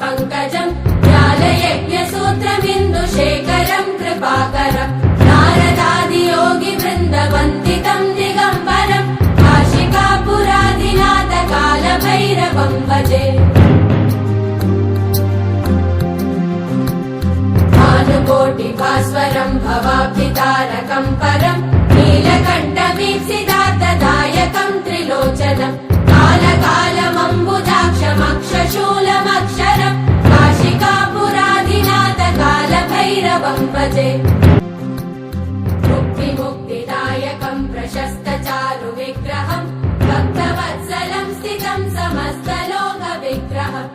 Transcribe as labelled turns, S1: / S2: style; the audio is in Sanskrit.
S1: पङ्कजम् ज्ञालयज्ञसूत्रमिन्दुशेखरम् कृपाकरम् नारदादियोगि वृन्दवन्दितम् दिगम्बरम् काशिकापुरादिनाथ कालभैरवम् भजे। भानुकोटिभास्वरम् भवाब्धितारकम् परम् नीलकण्ठमीप्सिदार्थदायकम् त्रिलोचनम् బంపజే ముక్తి ముక్తిదాయకం ప్రశస్త చారు విగ్రహం భక్తవత్సలం స్థితం సమస్త లోక విగ్రహం